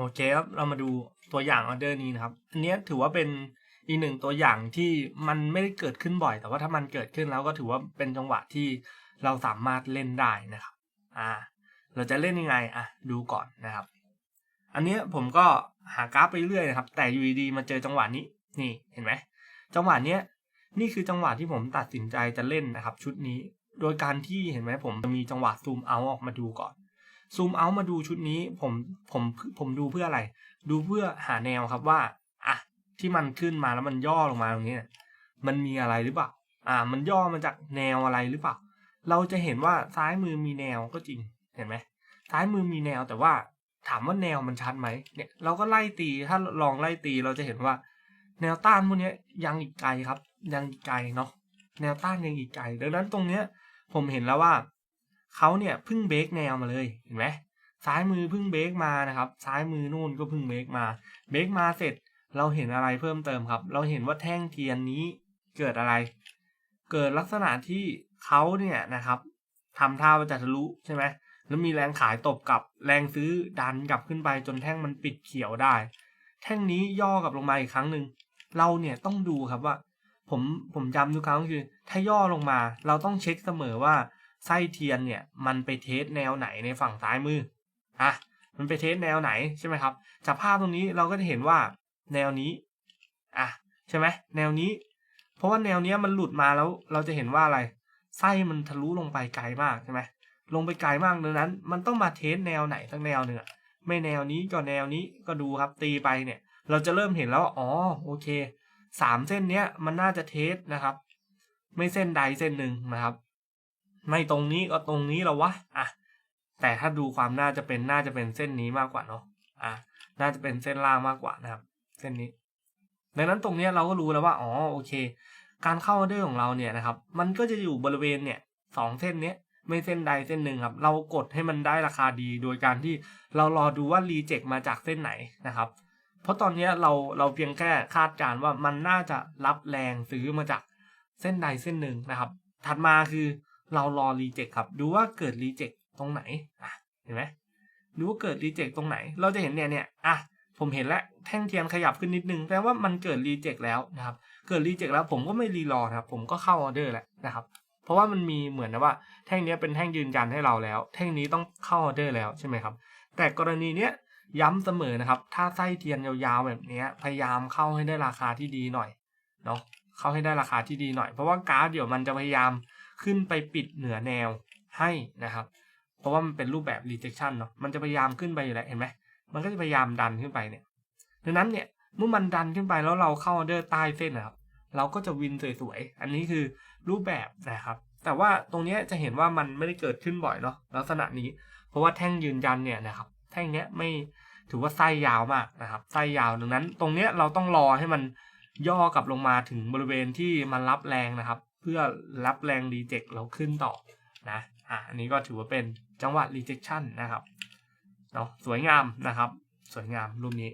โอเคครับเรามาดูตัวอย่างออเดอร์นี้นะครับ อันนี้ถือว่าเป็นอีกหนึ่งตัวอย่างที่มันไม่ได้เกิดขึ้นบ่อย แต่ว่าถ้ามันเกิดขึ้นแล้วก็ถือว่าเป็นจังหวะที่เราสามารถเล่นได้นะครับ อ่า เราจะเล่นยังไงอะดูก่อนนะครับ อันนี้ผมก็หากราฟไปเรื่อยนะครับ แต่อยู่ดีๆมาเจอจังหวะนี้ นี่เห็นไหมจังหวะเนี้ยนี่คือจังหวะที่ผมตัดสินใจจะเล่นนะครับ ชุดนี้ โดยการที่เห็นไหมผมจะมีจังหวะซูมเอาออกมาดูก่อน ซูมเอามาดูชุดนี้ผมผมผมดูเพื่ออะไร ดูเพื่อหาแนวครับว่าอะที่มันขึ้นมาแล้วมันย่อลงมาตรงนี้ มันมีอะไรหรือเปล่าอ่า มันย่อมาจากแนวอะไรหรือเปล่า เราจะเห็นว่าซ้ายมือมีแนวก็จริงเห็นไหมซ้ายมือมีแนวแต่ว่าถามว่าแนวมันชัดไหมเนี่ยเราก็ไล่ตีถ้าลองไล่ตีเราจะเห็นว่า แนวต้านพวกนี้ยังอีกไกลครับ ยังอีกไกลเนาะแนวต้านยังอีกไกลดังนั้นตรงเนี้ยผมเห็นแล้วว่า เขาเนี่ยเพิ่งเบรกแนวมาเลยเห็นไหมซ้ายมือเพิ่งเบรกมานะครับ ซ้ายมือนู่นก็เพิ่งเบรกมาเบรกมาเสร็จเราเห็นอะไรเพิ่มเติมครับ เราเห็นว่าแท่งเทียนนี้เกิดอะไร เกิดลักษณะที่เขาเนี่ยนะครับทำท่าว่าจะทะลุใช่ไหมแล้วมีแรงขายตบกับแรงซื้อดันกลับขึ้นไปจนแท่งมันปิดเขียวได้ แท่งนี้ย่อกลับลงมาอีกครั้งหนึ่งเราเนี่ยต้องดูครับว่า ผมผมจำทุกครั้งคือ ถ้าย่อลงมา เราต้องเช็คเสมอว่า ไส้เทียนเนี่ยมันไปเทสแนวไหนในฝั่งซ้ายมืออะมันไปเทสแนวไหนใช่ไหมครับ จากภาพตรงนี้เราก็จะเห็นว่าแนวนี้อะใช่ไหมแนวนี้ เพราะว่าแนวเนี้ยมันหลุดมาแล้วเราจะเห็นว่าอะไร ไส้มันทะลุลงไปไกลมากใช่ไหมลงไปไกลมากดังนั้น มันต้องมาเทสแนวไหนสักแนวหนึ่งไม่แนวนี้ก็แนวนี้ก็ดูครับตีไปเนี่ย เราจะเริ่มเห็นแล้วว่าอ๋อโอเคสามเส้นเนี้ยมันน่าจะเทสนะครับ ไม่เส้นใดเส้นหนึ่งนะครับ ไม่ตรงนี้ก็ตรงนี้แล้ววะอะแต่ถ้าดูความน่าจะเป็นน่าจะเป็นเส้นนี้มากกว่าเนาะอะน่าจะเป็นเส้นล่างมากกว่านะครับ เส้นนี้ดังนั้นตรงนี้เราก็รู้แล้วว่าอ๋อโอเค การเข้าออเดอร์ของเราเนี่ยนะครับ มันก็จะอยู่บริเวณเนี่ยสองเส้นเนี้ยไม่เส้นใดเส้นหนึ่งครับ เรากดให้มันได้ราคาดีโดยการที่เรารอดูว่ารีเจ็คมาจากเส้นไหนนะครับ เพราะตอนนี้เราเราเพียงแค่คาดการณ์ว่ามันน่าจะรับแรงซื้อมาจากเส้นใดเส้นหนึ่งนะครับ ถัดมาคือ เรารอรีเจ็คครับ ดูว่าเกิดรีเจ็คตรงไหนอะเห็นไหมดูว่าเกิดรีเจ็คตรงไหน เราจะเห็นเนี่ยเนี่ยอะผมเห็นแล้วแท่งเทียนขยับขึ้นนิดนึงแปลว่ามันเกิดรีเจ็คแล้วนะครับ เกิดรีเจ็คแล้วผมก็ไม่รีรอนะครับ ผมก็เข้าออเดอร์แล้วนะครับ เพราะว่ามันมีเหมือนนะว่าแท่งนี้เป็นแท่งยืนยันให้เราแล้ว แท่งนี้ต้องเข้าออเดอร์แล้วใช่ไหมครับ แต่กรณีเนี้ยย้ำเสมอนะครับ ถ้าไส้เทียนยาวๆแบบนี้พยายามเข้าให้ได้ราคาที่ดีหน่อยเนาะเข้าให้ได้ราคาที่ดีหน่อย เพราะว่ากราฟเดี๋ยวมันจะพยายาม ขึ้นไปปิดเหนือแนวให้นะครับ เพราะว่ามันเป็นรูปแบบ rejection เนาะมันจะพยายามขึ้นไปอยู่แล้วเห็นไหมมันก็จะพยายามดันขึ้นไปเนี่ยดังนั้นเนี่ยเมื่อมันดันขึ้นไปแล้วเราเข้าออเดอร์ใต้เส้นนะครับ เราก็จะวินสวยๆ อันนี้คือรูปแบบนะครับ แต่ว่าตรงนี้จะเห็นว่ามันไม่ได้เกิดขึ้นบ่อยเนาะลักษณะนี้ เพราะว่าแท่งยืนยันเนี่ยนะครับ แท่งเนี้ยไม่ถือว่าไส้ยาวมากนะครับไส้ยาวดังนั้น ตรงเนี้ยเราต้องรอให้มันย่อกลับลงมาถึงบริเวณที่มันรับแรงนะครับ พื่อรับแรงรีเจ็คเราขึ้นต่อนะอะอันนี้ก็ถือว่าเป็นจังหวะรีเจ็คชันนะครับเนาะสวยงามนะครับ สวยงามรูปนี้